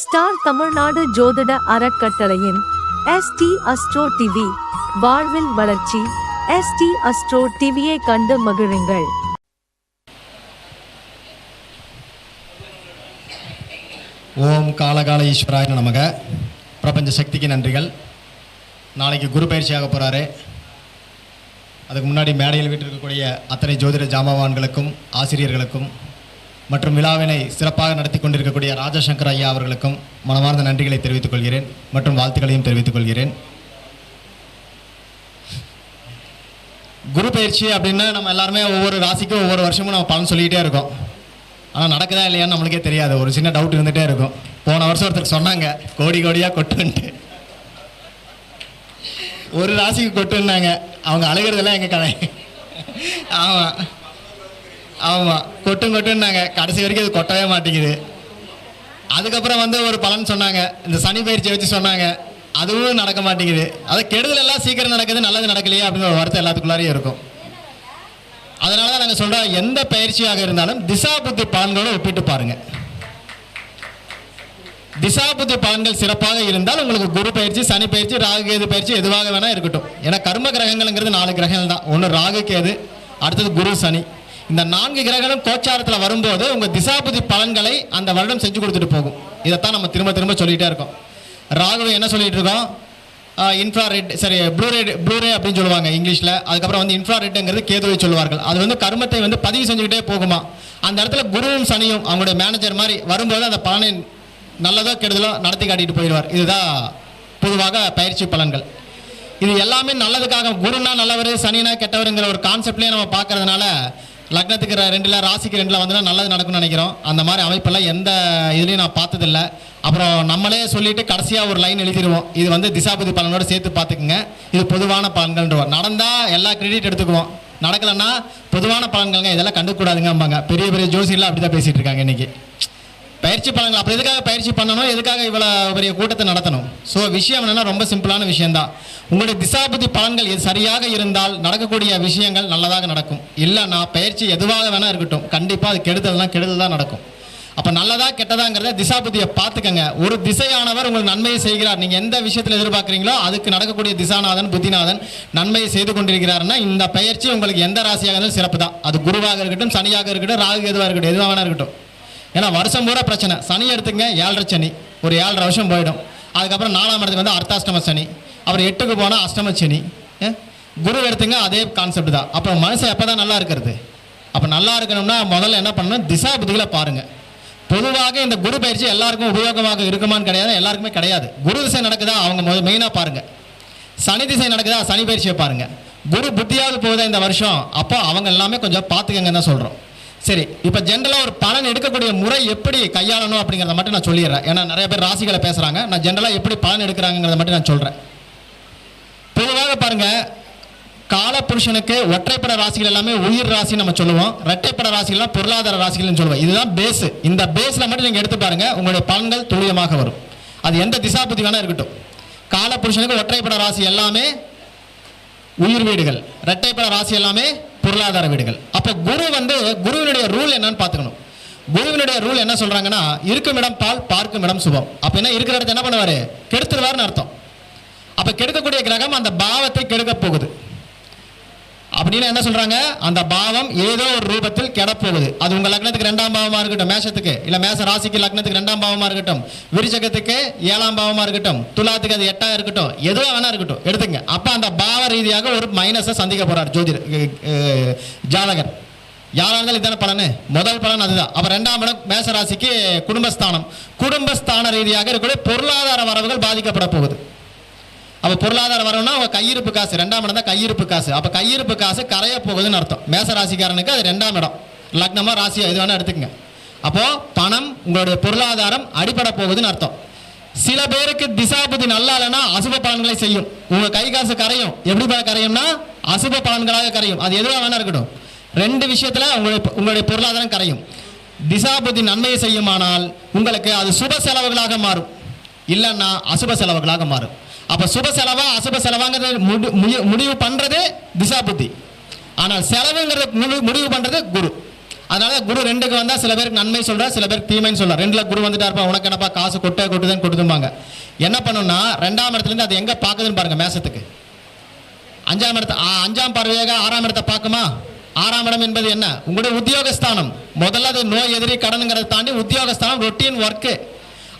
Star Tamil Nadu ஜோதிட அறக்கட்டளையின் ST astro TV வாழ்வில் வளர்ச்சி. எஸ்டி அஸ்ட்ரோ டிவியை கண்டு மகிழுங்கள். ஓம் காலகால ஈஸ்வராய நமக. பிரபஞ்ச சக்திக்கு நன்றிகள். நாளைக்கு குரு பயிற்சியாக போகிறாரு அதுக்கு முன்னாடி மேடையில் வீட்டிருக்கக்கூடிய அத்தனை ஜோதிட ஜாமவான்களுக்கும் ஆசிரியர்களுக்கும் மற்றும் விழாவினை சிறப்பாக நடத்தி கொண்டிருக்கக்கூடிய ராஜசங்கர் ஐயா அவர்களுக்கும் மனமார்ந்த நன்றிகளை தெரிவித்துக் கொள்கிறேன் மற்றும் வாழ்த்துக்களையும் தெரிவித்துக் கொள்கிறேன். குரு பயிற்சி அப்படின்னா நம்ம எல்லாருமே ஒவ்வொரு ராசிக்கும் ஒவ்வொரு வருஷமும் நம்ம பலன் சொல்லிக்கிட்டே இருக்கோம். ஆனால் நடக்குதா இல்லையான்னு நம்மளுக்கே தெரியாது. ஒரு சின்ன டவுட் இருந்துகிட்டே இருக்கும். போன வருஷம் ஒருத்தர் சொன்னாங்க கோடி கோடியாக கொட்டுன்ட்டு. ஒரு ராசிக்கு கொட்டுன்னாங்க. அவங்க அழுகிறதெல்லாம் எங்கள் கதை? ஆமாம் ஆமாம் கொட்டும் கொட்டுன்னாங்க. கடைசி வரைக்கும் அது கொட்டவே மாட்டேங்குது. அதுக்கப்புறம் வந்து ஒரு பலன் சொன்னாங்க. இந்த சனி பயிற்சியை வச்சு சொன்னாங்க. அதுவும் நடக்க மாட்டேங்குது. அது கெடுதல் எல்லாம் சீக்கிரம் நடக்குது நல்லது நடக்கலையே அப்படிங்கிற ஒரு வருத்தம் எல்லாத்துக்குள்ளாரையும் இருக்கும். அதனால தான் நாங்கள் சொல்கிறோம் எந்த பயிற்சியாக இருந்தாலும் திசா புத்தி பலன்களோடு ஒப்பிட்டு பாருங்கள் திசா புத்தி பலன்கள் சிறப்பாக இருந்தால் உங்களுக்கு குரு பயிற்சி சனி பயிற்சி ராகு கேது பயிற்சி எதுவாக வேணால் இருக்கட்டும். ஏன்னா கர்ம கிரகங்கள்ங்கிறது நாலு கிரகங்கள் தான். ஒன்று ராகு கேது அடுத்தது குரு சனி. இந்த நான்கு கிரகங்களும் கோச்சாரத்தில் வரும்போது உங்கள் திசாபுதி பலன்களை அந்த வருடம் செஞ்சு கொடுத்துட்டு போகும். இதைத்தான் நம்ம திரும்ப திரும்ப சொல்லிகிட்டே இருக்கோம். ராகுவை என்ன சொல்லிகிட்டு இருக்கோம்? இன்ஃப்ராரெட் சரி ப்ளூரே ப்ளூரே அப்படின்னு சொல்லுவாங்க இங்கிலீஷில். அதுக்கப்புறம் வந்து இன்ஃப்ராரெட்டுங்கிறது கேதுவை சொல்லுவார்கள். அது வந்து கர்மத்தை வந்து பதிவு செஞ்சுக்கிட்டே போகுமா? அந்த இடத்துல குருவும் சனியும் அவங்களுடைய மேனேஜர் மாதிரி வரும்போது அந்த பலனை நல்லதோ கெடுதலோ நடத்தி காட்டிட்டு போயிடுவார். இதுதான் பொதுவாக பயிற்சி பலன்கள். இது எல்லாமே நல்லதுக்காக குருனா நல்லவர் சனினா கெட்டவருங்கிற ஒரு கான்செப்ட்லேயே நம்ம பார்க்கறதுனால லக்னத்துக்கு ரெண்டில் ராசிக்கு ரெண்டில் வந்துன்னா நல்லது நடக்கும்னு நினைக்கிறோம். அந்த மாதிரி அமைப்பெல்லாம் எந்த இதுலேயும் நான் பார்த்ததில்ல. அப்புறம் நம்மளே சொல்லிவிட்டு கடைசியாக ஒரு லைன் எழுதிடுவோம் இது வந்து திசாபதி பலனோடு சேர்த்து பார்த்துக்குங்க. இது பொதுவான பலன்கள்ன்றோம். நடந்தால் எல்லா கிரெடிட் எடுத்துக்குவோம். நடக்கலைன்னா பொதுவான பலன்கள்ங்க இதெல்லாம் கண்டுக்கூடாதுங்கம்பாங்க பெரிய பெரிய ஜோசியெல்லாம் அப்படி தான் பேசிகிட்டு இருக்காங்க இன்றைக்கி பயிற்சி பலன்கள். அப்போ எதுக்காக பயிற்சி பண்ணணும்? எதுக்காக இவ்வளோ பெரிய கூட்டத்தை நடத்தணும்? ஸோ விஷயம் என்னென்னா ரொம்ப சிம்பிளான விஷயந்தான் உங்களுடைய திசாபுத்தி பலன்கள் எது சரியாக இருந்தால் நடக்கக்கூடிய விஷயங்கள் நல்லதாக நடக்கும். இல்லைன்னா பயிற்சி எதுவாக வேணால் இருக்கட்டும். கண்டிப்பாக அது கெடுதல்னால் கெடுதல் தான் நடக்கும். அப்போ நல்லதா கெட்டதாங்கிறத திசாபுத்தியை பார்த்துக்கங்க. ஒரு திசையானவர் உங்களுக்கு நன்மையை செய்கிறார். நீங்கள் எந்த விஷயத்தில் எதிர்பார்க்குறீங்களோ அதுக்கு நடக்கக்கூடிய திசாநாதன் புத்திநாதன் நன்மையை செய்து கொண்டிருக்கிறாருன்னா இந்த பயிற்சி உங்களுக்கு எந்த ராசியாக இருந்தாலும் சிறப்பு தான் அது குருவாக இருக்கட்டும் சனியாக இருக்கட்டும் ராகு எதுவாக இருக்கட்டும் எதுவாக வேணா இருக்கட்டும். ஏன்னா வருஷம் பூரா பிரச்சனை. சனி எடுத்துங்க ஏழரை சனி. ஒரு ஏழரை வருஷம் போயிடும். அதுக்கப்புறம் நாலாம் இடத்துக்கு வந்து அர்த்தாஷ்டம சனி. அப்புறம் எட்டுக்கு போனால் அஷ்டம சனி. குரு எடுத்துங்க அதே கான்செப்ட் தான். அப்புறம் மனசு எப்போ தான் நல்லா இருக்கிறது? அப்போ நல்லா இருக்கணும்னா முதல்ல என்ன பண்ணணும்? திசா புத்திகளை பாருங்கள் பொதுவாக இந்த குரு பயிற்சி எல்லாருக்கும் உபயோகமாக இருக்குமான்னு கிடையாது எல்லாருக்குமே கிடையாது. குரு திசை நடக்குதா? அவங்க முதல் மெயினாக பாருங்கள் சனி திசை நடக்குதா? சனி பயிற்சியை பாருங்கள் குரு புத்தியாவது போகுதா இந்த வருஷம்? அப்போ அவங்க எல்லாமே கொஞ்சம் பார்த்துக்கங்கன்னு தான் சொல்கிறோம் சரி இப்போ ஜென்ரலாக ஒரு பலன் எடுக்கக்கூடிய முறை எப்படி கையாளணும் அப்படிங்கிறத மட்டும் நான் சொல்லிடுறேன். ஏன்னா நிறைய பேர் ராசிகளை பேசுகிறாங்க நான் ஜென்ரலாக எப்படி பலன் எடுக்கிறாங்கிறத மட்டும் நான் சொல்கிறேன் பொதுவாக பாருங்க காலபுருஷனுக்கு ஒற்றைப்பட ராசிகள் எல்லாமே உயிர் ராசி நம்ம சொல்லுவோம். இரட்டைப்பட ராசிகள்லாம் பொருளாதார ராசிகள்னு சொல்லுவோம். இதுதான் பேஸ் இந்த பேஸில் மட்டும் நீங்கள் எடுத்து பாருங்க உங்களுடைய பலன்கள் துல்லியமாக வரும். அது எந்த திசாபுத்தி வேணால் இருக்கட்டும். காலபுருஷனுக்கு ஒற்றைப்பட ராசி எல்லாமே உயிர் வீடுகள். ரெட்டைப்பட ராசி எல்லாமே பொருளாதார வீடுகள். அப்போ குரு வந்து குருவினுடைய ரூல் என்னன்னு பார்த்துக்கணும். குருவினுடைய ரூல் என்ன சொல்கிறாங்கன்னா இருக்கும் இடம் பால் பார்க்கும் இடம் சுபம். அப்போ என்ன இருக்கிற இடத்த என்ன பண்ணுவார்? கெடுத்துருவார்னு அர்த்தம். அப்போ கெடுக்கக்கூடிய கிரகம் அந்த பாவத்தை கெடுக்க போகுது. அப்படின்னு என்ன சொல்றாங்க? அந்த பாவம் ஏதோ ஒரு ரூபத்தில் கிடப்போகுது. அது உங்க லக்னத்துக்கு ரெண்டாம் பாவமா இருக்கட்டும். மேஷத்துக்கு. இல்ல மேச ராசிக்கு லக்னத்துக்கு ரெண்டாம் பாவமா இருக்கட்டும். விருச்சகத்துக்கு ஏழாம் பாவமா இருக்கட்டும். துலாத்துக்கு அது எட்டா இருக்கட்டும். எதுவா வேணா இருக்கட்டும். எடுத்துங்க. அப்ப அந்த பாவ ரீதியாக ஒரு மைனஸை சந்திக்க போறார் ஜோதிடர் ஜாதகர். யாரா இருந்தாலும் இதான பலனு? முதல் பலன் அதுதான். அப்ப ரெண்டாம் இடம் மேசராசிக்கு குடும்பஸ்தானம். குடும்பஸ்தான ரீதியாக இருக்கக்கூடிய பொருளாதார வரவுகள் பாதிக்கப்பட போகுது. அப்போ பொருளாதாரம் வரணும்னா அவங்க கையிருப்பு காசு ரெண்டாம் இடம் தான் கையிருப்பு காசு. அப்போ கையிருப்பு காசு கரைய போகுதுன்னு அர்த்தம். மேச ராசிக்காரனுக்கு அது ரெண்டாம் இடம். லக்னமா ராசியாக இது வேணால் எடுத்துக்கங்க. அப்போது பணம் உங்களுடைய பொருளாதாரம் அடிபட போகுதுன்னு அர்த்தம். சில பேருக்கு திசாபுதி நல்லா இல்லைன்னா அசுப பலன்களை செய்யும். உங்க கை காசு கரையும். எப்படி கரையும்னா? அசுப பலன்களாக கரையும். அது எதுவாக வேணா இருக்கட்டும். ரெண்டு விஷயத்துல உங்களுடைய உங்களுடைய பொருளாதாரம் கரையும். திசாபுதி நன்மையை செய்யுமானால் உங்களுக்கு அது சுப செலவுகளாக மாறும். இல்லைன்னா அசுப செலவுகளாக மாறும். அப்ப சுப செலவா அசுப செலவாங்கிறது முடி- முடிவு பண்றது திசா புத்தி. ஆனால் செலவுங்கிறது முடிவு பண்றது குரு. அதனால குரு ரெண்டுக்கு வந்தா சில பேருக்கு நன்மை சொல்றா சில பேருக்கு தீமைன்னு சொல்றா. ரெண்டுல குரு வந்துட்டா இருப்பா உனக்கு என்னப்பா காசு கொட்டை கொட்டுதுன்னு கொட்டுதும்பாங்க என்ன பண்ணும்னா ரெண்டாம் இடத்துல இருந்து அது எங்க பாக்குதுன்னு பாருங்க மேசத்துக்கு. அஞ்சாம் இடத்த அஞ்சாம் பார்வையாக ஆறாம் இடத்தை பார்க்குமா? ஆறாம் இடம் என்பது என்ன? உங்களுடைய உத்தியோகஸ்தானம். முதல்ல அது நோய் எதிரி கடனுங்கிறத தாண்டி உத்தியோகஸ்தானம் ரொட்டீன் ஒர்க்கு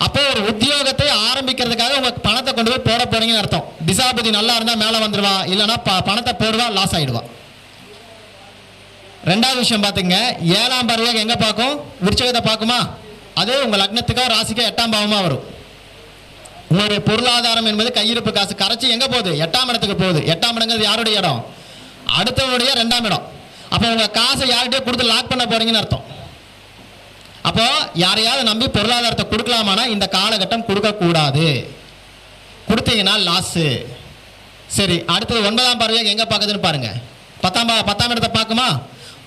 அப்போ ஒரு உத்தியோகத்தை ஆரம்பிக்கிறதுக்காக உங்க பணத்தை கொண்டு போய் போட போறீங்கன்னு அர்த்தம். திசாபதி நல்லா இருந்தா மேல வந்துருவா இல்லைன்னா ப- பணத்தை போடுவா லாஸ் ஆயிடுவா. ரெண்டாவது விஷயம் பாத்துங்க ஏழாம் பார்வையாக எங்க பார்க்கும்? விருச்சகத்தை பார்க்குமா? அது உங்க லக்னத்துக்கோ ராசிக்கோ எட்டாம் பாவமா வரும். உங்களுடைய பொருளாதாரம் என்பது கையிருப்பு காசு. கரைச்சி எங்க போகுது? எட்டாம் இடத்துக்கு போகுது. எட்டாம் இடங்கிறது யாருடைய இடம்? அடுத்தவனுடைய ரெண்டாம் இடம். அப்போ உங்க காசை யார்கிட்டயோ கொடுத்து லாக் பண்ண போறீங்கன்னு அர்த்தம். அப்போ யாரையாவது நம்பி பொருளாதாரத்தை கொடுக்கலாமானா இந்த காலகட்டம் கொடுக்கக்கூடாது. கொடுத்தீங்கன்னா லாஸு சரி அடுத்தது ஒன்பதாம் பார்வையாக எங்கே பார்க்குதுன்னு பாருங்கள் பத்தாம் பா பத்தாம் இடத்தை பார்க்குமா?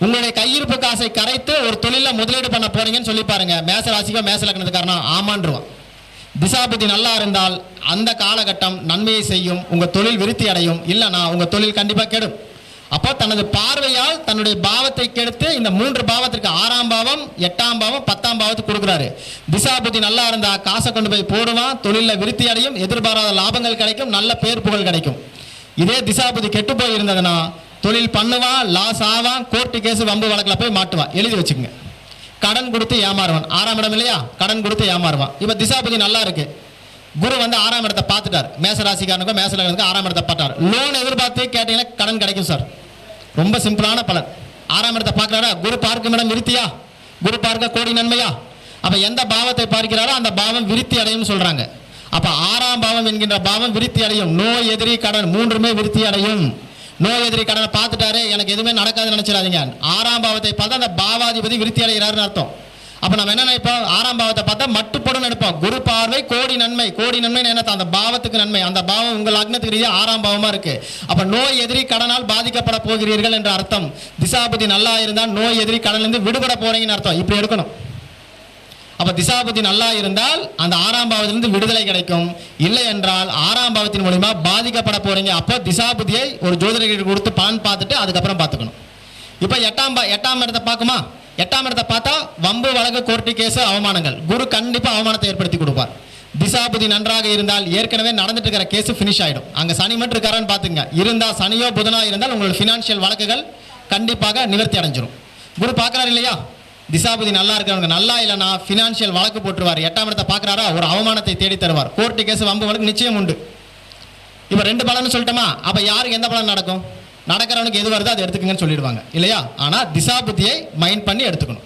உங்களுடைய கையிருப்பு காசை கரைத்து ஒரு தொழிலில் முதலீடு பண்ண போறீங்கன்னு சொல்லி பாருங்க. மேச ராசிக்கோ மேச லக்னத்துக்காரனா ஆமான்றுவான். திசாபதி நல்லா இருந்தால் அந்த காலகட்டம் நன்மையை செய்யும் உங்கள் தொழில் விருத்தி அடையும். இல்லைனா உங்கள் தொழில் கண்டிப்பாக கெடும். அப்போ தனது பார்வையால் தன்னுடைய பாவத்தை கெடுத்து இந்த மூன்று பாவத்திற்கு ஆறாம் பாவம் எட்டாம் பாவம் பத்தாம் பாவத்துக்கு கொடுக்குறாரு. திசாபுத்தி நல்லா இருந்தா காசை கொண்டு போய் போடுவான் தொழிலில் விருத்தி அடையும் எதிர்பாராத லாபங்கள் கிடைக்கும் நல்ல பேர் புகழ் கிடைக்கும். இதே திசாபுத்தி கெட்டு போய் இருந்ததுன்னா தொழில் பண்ணுவான் லாஸ் ஆவான் கோர்ட்டு கேஸ் வம்பு வழக்கில் போய் மாட்டுவான். எழுதி வச்சுக்கோங்க. கடன் கொடுத்து ஏமாறுவான். ஆறாம் இடம் இல்லையா? கடன் கொடுத்து ஏமாறுவான். இப்போ திசாபதி நல்லா இருக்கு. குரு வந்து ஆறாம் இடத்தை பார்த்துட்டார். மேச ராசிக்காரனுக்கும் மேச லக்னத்துக்கும் ஆறாம் இடத்தை பார்த்தார். லோன் எதிர்பார்த்து கேட்டீங்கன்னா கடன் கிடைக்கும் சார் ரொம்ப சிம்பிளான பலன். ஆறாம் இடத்தை பார்க்குறாரா? குரு பார்க்கும் இடம் விருத்தியா? குரு பார்க்க கோடி நன்மையா? அப்போ எந்த பாவத்தை பார்க்கிறாரோ அந்த பாவம் விருத்தி அடையும் சொல்கிறாங்க அப்போ ஆறாம் பாவம் என்கின்ற பாவம் விருத்தி அடையும். நோய் எதிரி கடன் மூன்றுமே விருத்தி அடையும். நோய் எதிரி கடனை பார்த்துட்டாரு எனக்கு எதுவுமே நடக்காதுன்னு நினச்சிடாதீங்க. ஆறாம் பாவத்தை பார்த்தா அந்த பாவாதிபதி விருத்தி அடைகிறாருன்னு அர்த்தம். அப்போ நம்ம என்ன நினைப்போம் ஆறாம் பாவத்தை பார்த்தா மட்டுப்படும் எடுப்போம். குரு பார்வை கோடி நன்மை. கோடி நன்மை என்ன அந்த பாவத்துக்கு நன்மை. அந்த பாவம் உங்கள் லக்னத்துக்கு ரீதியாக ஆறாம் பாவமாக இருக்கு. அப்போ நோய் எதிரி கடனால் பாதிக்கப்பட போகிறீர்கள் என்ற அர்த்தம். திசாபதி நல்லா இருந்தால் நோய் எதிரி கடன்ல இருந்து விடுபட போறீங்கன்னு அர்த்தம். இப்படி எடுக்கணும். அப்போ திசாபதி நல்லா இருந்தால் அந்த ஆறாம் பாவத்திலிருந்து விடுதலை கிடைக்கும். இல்லை என்றால் ஆறாம் பாவத்தின் மூலிமா பாதிக்கப்பட போகிறீங்க அப்போ திசாபதியை ஒரு ஜோதிடர்கள் கொடுத்து பலன் பார்த்துட்டு அதுக்கப்புறம் பார்த்துக்கணும். இப்போ எட்டாம் பா- எட்டாம் இடத்தை பார்க்குமா? எட்டாம் இடத்தை பார்த்தா வம்பு வழக்கு கோர்ட்டு கேஸ் அவமானங்கள். குரு கண்டிப்பாக அவமானத்தை ஏற்படுத்தி கொடுப்பார். திசாபுதி நன்றாக இருந்தால் ஏற்கனவே நடந்துட்டு இருக்கிற கேஸ் ஃபினிஷ் ஆகிடும் அங்கே சனி மட்டும் இருக்காரான்னு பார்த்துங்க இருந்தால் சனியோ புதனோ இருந்தால் உங்களோட ஃபினான்ஷியல் வழக்குகள் கண்டிப்பாக நிவர்த்தி அடைஞ்சிடும் குரு பார்க்குறாரு இல்லையா? திசாபதி நல்லா இருக்கிறவங்க நல்லா இல்லைனா ஃபினான்ஷியல் வழக்கு போட்டுருவார். எட்டாம் இடத்தை பார்க்குறாரா? ஒரு அவமானத்தை தேடி தருவார். கோர்ட்டு கேஸ் வம்பு வழக்கு நிச்சயம் உண்டு. இப்போ ரெண்டு பலன்னு சொல்லிட்டோமா? அப்போ யாருக்கு எந்த பலன் நடக்கும்? நடக்கிறவனுக்கு எது வருதோ அதை எடுத்துக்கங்கன்னு சொல்லிடுவாங்க. இல்லையா? ஆனால் திசாபுத்தியை மைண்ட் பண்ணி எடுத்துக்கணும்.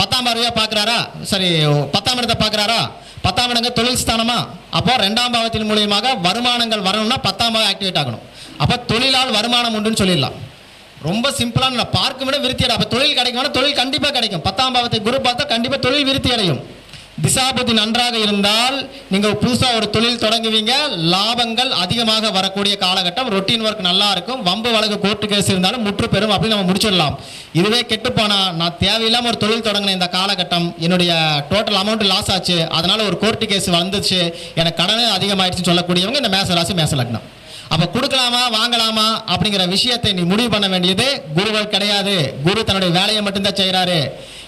பத்தாம் பார்வையா பார்க்குறாரா? சரி பத்தாம் இடத்தை பார்க்குறாரா? பத்தாம் இடங்க தொழில் ஸ்தானமா? அப்போ ரெண்டாம் பாவத்தின் மூலியமாக வருமானங்கள் வரணும்னா பத்தாம் பாவம் ஆக்டிவேட் ஆகணும். அப்போ தொழிலால் வருமானம் உண்டுன்னு சொல்லிடலாம். ரொம்ப சிம்பிளான பார்க்கும் விட விருத்தி அடை. அப்போ தொழில் கிடைக்கும்னா தொழில் கண்டிப்பாக கிடைக்கும். பத்தாம் பாவத்தை குரு பார்த்தா கண்டிப்பாக தொழில் விருத்தி அடையும். திசாபதி நன்றாக இருந்தால் நீங்கள் புதுசாக ஒரு தொழில் தொடங்குவீங்க. லாபங்கள் அதிகமாக வரக்கூடிய காலகட்டம். ரொட்டீன் ஒர்க் நல்லா இருக்கும். வம்பு வழக்கு கோர்ட்டு கேஸ் இருந்தாலும் முற்று பெறும். அப்படின்னு நம்ம முடிச்சிடலாம். இதுவே கெட்டு நான் தேவையில்லாமல் ஒரு தொழில் தொடங்கின இந்த காலகட்டம் என்னுடைய டோட்டல் அமௌண்ட் லாஸ் ஆச்சு. அதனால் ஒரு கோர்ட்டு கேஸ் வந்துச்சு. எனக்கு கடனே அதிகமாயிடுச்சுன்னு சொல்லக்கூடியவங்க இந்த மேச ராசி மேச லக்னம். கொடுக்கலாமா வாங்கலாமா அப்படிங்கிற விஷயத்தை நீ முடிவு பண்ண வேண்டியது குருவர் கிடையாது. குரு தன்னுடைய வேலையை மட்டும்தான் செய்கிறாரு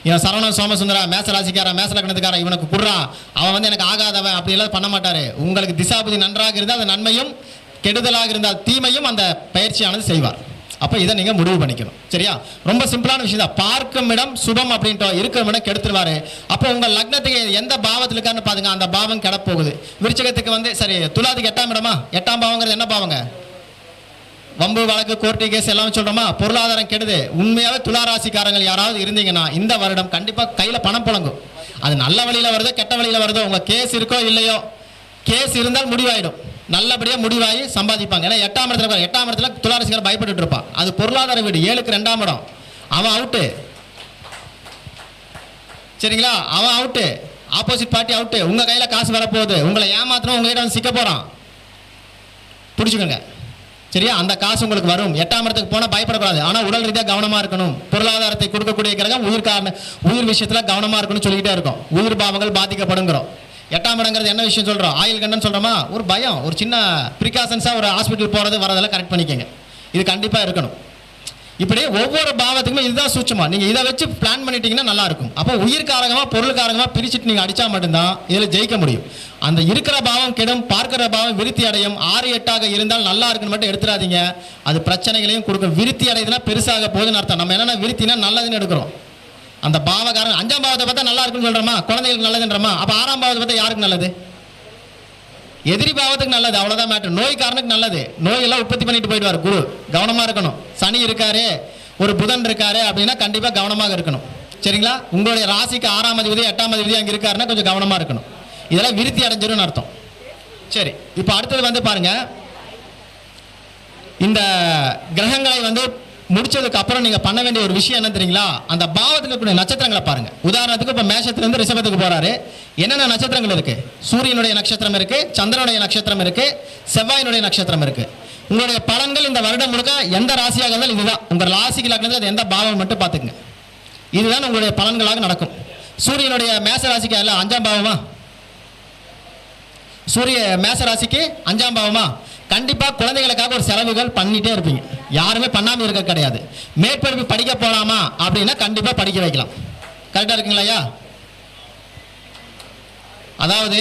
இவன் சரவணன் சோமசுந்தரா மேச ராசிக்காரன் மேச லக்னத்துக்காரன் இவனுக்கு குடுறான் அவன் வந்து எனக்கு ஆகாதவன் அப்படி எல்லாம் பண்ண மாட்டாரு. உங்களுக்கு திசாபதி நன்றாக இருந்தால் அந்த நன்மையும் கெடுதலாக இருந்தால் தீமையும் அந்த பயிற்சியானது செய்வார். அப்போ இதை நீங்கள் முடிவு பண்ணிக்கணும். சரியா? ரொம்ப சிம்பிளான விஷயம் தான். பார்க்கும் இடம் சுபம் அப்படின்ட்டு இருக்கிற இடம் கெடுத்துருவாரு. அப்போ உங்கள் லக்னத்துக்கு எந்த பாவத்தில் இருக்காருன்னு பாருங்க. அந்த பாவம் கெடப்போகுது. விருச்சகத்துக்கு வந்து சரி துலாதுக்கு எட்டாம் இடமா? எட்டாம் பாவங்கிறது என்ன பாவங்க? வம்பு வழக்கு கோர்ட்டு கேஸ் எல்லாம் சொல்கிறோமா பொருளாதாரம் கெடுது. உண்மையாக துளாராசிக்காரங்கள் யாராவது இருந்தீங்கன்னா இந்த வருடம் கண்டிப்பாக கையில் பணம் புழங்கும். அது நல்ல வழியில் வருதோ கெட்ட வழியில் வருதோ உங்கள் கேஸ் இருக்கோ இல்லையோ கேஸ் இருந்தால் முடிவாயிடும். நல்லபடியாக முடிவாகி சம்பாதிப்பாங்க. ஏன்னா எட்டாம் இடத்துல எட்டாம் இடத்துல துளாராசிக்காரர் பயப்பட்டு இருப்பான். அது பொருளாதார வீடு. ஏழுக்கு ரெண்டாம் இடம். அவன் அவுட்டு சரிங்களா? அவன் அவுட்டு ஆப்போசிட் பார்ட்டி அவுட்டு உங்கள் கையில் காசு வரப்போகுது. உங்களை ஏமாத்தணும் உங்கள்கிட்ட வந்து சிக்க போகிறான் பிடிச்சிக்கோங்க சரியா? அந்த காசு உங்களுக்கு வரும். எட்டாம் இடத்துக்கு போனால் பயப்படக்கூடாது. ஆனால் உடல் ரீதியாக கவனமாக இருக்கணும். பொருளாதாரத்தை கொடுக்கக்கூடிய கிரகம் உயிர் காரண உயிர் விஷயத்தில் கவனமாக இருக்கணும்னு சொல்லிக்கிட்டே இருக்கும். உயிர் பாவங்கள் பாதிக்கப்படுங்கிறோம். எட்டாம் இடங்கிறது என்ன விஷயம் சொல்கிறோம் ஆயில் கண்டன் சொல்கிறோமா ஒரு பயம் ஒரு சின்ன ப்ரிகாஷன்ஸாக ஒரு ஹாஸ்பிட்டல் போகிறது வரதெல்லாம் கரெக்ட் பண்ணிக்கங்க. இது கண்டிப்பாக இருக்கணும். இப்படி ஒவ்வொரு பாவத்துக்குமே இதுதான் சூட்சமா. நீங்க இதை வச்சு பிளான் பண்ணிட்டீங்கன்னா நல்லா இருக்கும் அப்போ உயிர்காரகமா பொருள்காரகமா பிரிச்சுட்டு நீங்க அடிச்சா மட்டும்தான் இதுல ஜெயிக்க முடியும். அந்த இருக்கிற பாவம் கெடும் பார்க்கிற பாவம் விருத்தி அடையும் ஆறு எட்டாக இருந்தால் நல்லா இருக்குன்னு மட்டும் எடுத்துடாதீங்க. அது பிரச்சனைகளையும் கொடுக்கும். விருத்தி அடையுதுன்னா பெருசாக போகுதுன்னு அர்த்தம். நம்ம என்னன்னா விருத்தினா நல்லதுன்னு எடுக்கிறோம். அந்த பாவகாரன் அஞ்சாம் பாவத்தை பார்த்தா நல்லா இருக்குன்னு சொல்றோமா? குழந்தைகளுக்கு நல்லதுன்றமா அப்போ ஆறாம் பாவத்தை பார்த்தா யாருக்கு நல்லது? எதிரி பாவத்துக்கு நல்லது. அவ்வளோதான் மேட்டர் நோய்க்காரனுக்கு நல்லது. நோயெல்லாம் உற்பத்தி பண்ணிட்டு போயிடுவார் குரு. கவனமாக இருக்கணும். சனி இருக்காரு ஒரு புதன் இருக்காரு அப்படின்னா கண்டிப்பாக கவனமாக இருக்கணும். சரிங்களா? உங்களுடைய ராசிக்கு ஆறாம் அதிபதி எட்டாம் அதிபதி அங்கே இருக்காருன்னா கொஞ்சம் கவனமாக இருக்கணும். இதெல்லாம் விருத்தி அடைஞ்சிரும்னு அர்த்தம். சரி இப்போ அடுத்தது வந்து பாருங்கள் இந்த கிரகங்களை வந்து முடிச்சதுக்கு அப்புறம் நீங்கள் பண்ண வேண்டிய ஒரு விஷயம் என்ன தெரியுங்களா? அந்த பாவத்தில் இருக்கக்கூடிய நட்சத்திரங்களை பாருங்க. உதாரணத்துக்கு இப்போ மேஷத்துலேருந்து ரிஷபத்துக்கு போறாரு. என்னென்ன நட்சத்திரங்கள் இருக்கு? சூரியனுடைய நட்சத்திரம் இருக்கு சந்திரனுடைய நட்சத்திரம் இருக்கு செவ்வாயினுடைய நட்சத்திரம் இருக்கு. உங்களுடைய பலன்கள் இந்த வருடம் முழுக்க எந்த ராசியாக இருந்தாலும் இதுதான். உங்கள் ராசிக்கு லக்னத்தில் அது எந்த பாவம் மட்டும் பார்த்துக்குங்க. இதுதான் உங்களுடைய பலன்களாக நடக்கும். சூரியனுடைய மேச ராசிக்கு அல்ல அஞ்சாம் பாவமா? சூரிய மேச ராசிக்கு அஞ்சாம் பாவமா? கண்டிப்பாக குழந்தைகளுக்காக ஒரு செலவுகள் பண்ணிகிட்டே இருப்பீங்க. யாருமே பண்ணாமல் இருக்க கிடையாது. மேற்படிப்பு படிக்க போகலாமா அப்படின்னா கண்டிப்பாக படிக்க வைக்கலாம். கரெக்டாக இருக்குங்களா ஐயா? அதாவது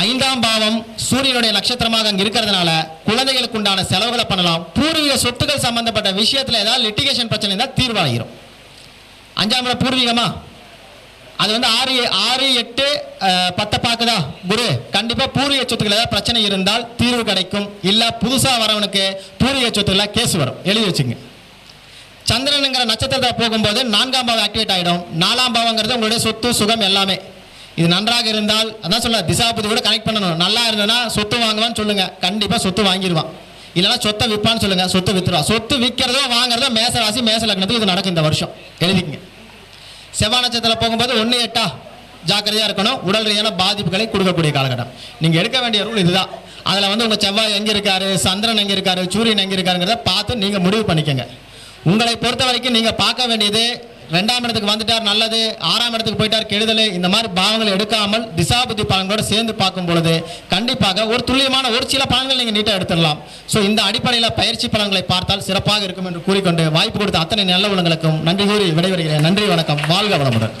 ஐந்தாம் பாவம் சூரியனுடைய நட்சத்திரமாக அங்க இருக்கிறதுனால குழந்தைகளுக்கு உண்டான செலவுகளை பண்ணலாம். பூர்வீக சொத்துக்கள் சம்பந்தப்பட்ட விஷயத்துல ஏதாவது லிட்டிகேஷன் பிரச்சனை இருந்தால் தீர்வாகிரும் அஞ்சாம் இடம் பூர்வீகமா? அது வந்து ஆறு ஆறு எட்டு பத்தை பார்க்குதா? குரு கண்டிப்பா பூர்வீக சொத்துக்கள் ஏதாவது பிரச்சனை இருந்தால் தீர்வு கிடைக்கும். இல்ல புதுசா வரவனுக்கு பூர்வீக சொத்துக்கள கேஸ் வரும். எழுதி வச்சுங்க. சந்திரனுங்கிற நட்சத்திரத்தை போகும்போது நான்காம் பாவம் ஆக்டிவேட் ஆகிடும் நாலாம் பாவங்கிறது உங்களுடைய சொத்து சுகம் எல்லாமே. இது நன்றாக இருந்தால் அதான் சொல்ல திசாபதி கூட கனெக்ட் பண்ணணும். நல்லா இருந்ததுன்னா சொத்து வாங்குவான்னு சொல்லுங்க. கண்டிப்பாக சொத்து வாங்கிடுவான். இல்லைன்னா சொத்தை விற்பான்னு சொல்லுங்க. சொத்து வித்துருவா சொத்து விற்கிறதோ வாங்குறதோ மேச ராசி மேச லக்னத்துக்கு இது நடக்கும் இந்த வருஷம். எழுதிக்கங்க. செவ்வாய் நட்சத்திரம் போகும்போது ஒன்று எட்டா ஜாக்கிரதையாக இருக்கணும். உடல் ரீதியான பாதிப்புகளை கொடுக்கக்கூடிய காலகட்டம். நீங்கள் எடுக்க வேண்டிய ரூல் இதுதான். அதில் வந்து உங்கள் செவ்வாய் எங்கே இருக்காரு சந்திரன் எங்கே இருக்காரு சூரியன் எங்கே இருக்காருங்கிறத பார்த்து நீங்கள் முடிவு பண்ணிக்கோங்க. உங்களை பொறுத்த வரைக்கும் நீங்கள் பார்க்க வேண்டியது ரெண்டாம் இடத்துக்கு வந்துட்டார் நல்லது. ஆறாம் இடத்துக்கு போயிட்டார் கெடுதல். இந்த மாதிரி பாவங்களை எடுக்காமல் திசாபுத்தி பலன்களோட சேர்ந்து பார்க்கும் பொழுது கண்டிப்பாக ஒரு துல்லியமான ஒரு சில பலன்கள் நீங்கள் நீட்டாக எடுத்துடலாம். ஸோ இந்த அடிப்படையில் பயிற்சி பலன்களை பார்த்தால் சிறப்பாக இருக்கும் என்று கூறிக்கொண்டு வாய்ப்பு கொடுத்த அத்தனை நல்ல உள்ளங்களுக்கும் நன்றி கூறி விடைபெறுகிறேன். நன்றி வணக்கம். வாழ்க வளமுடன்.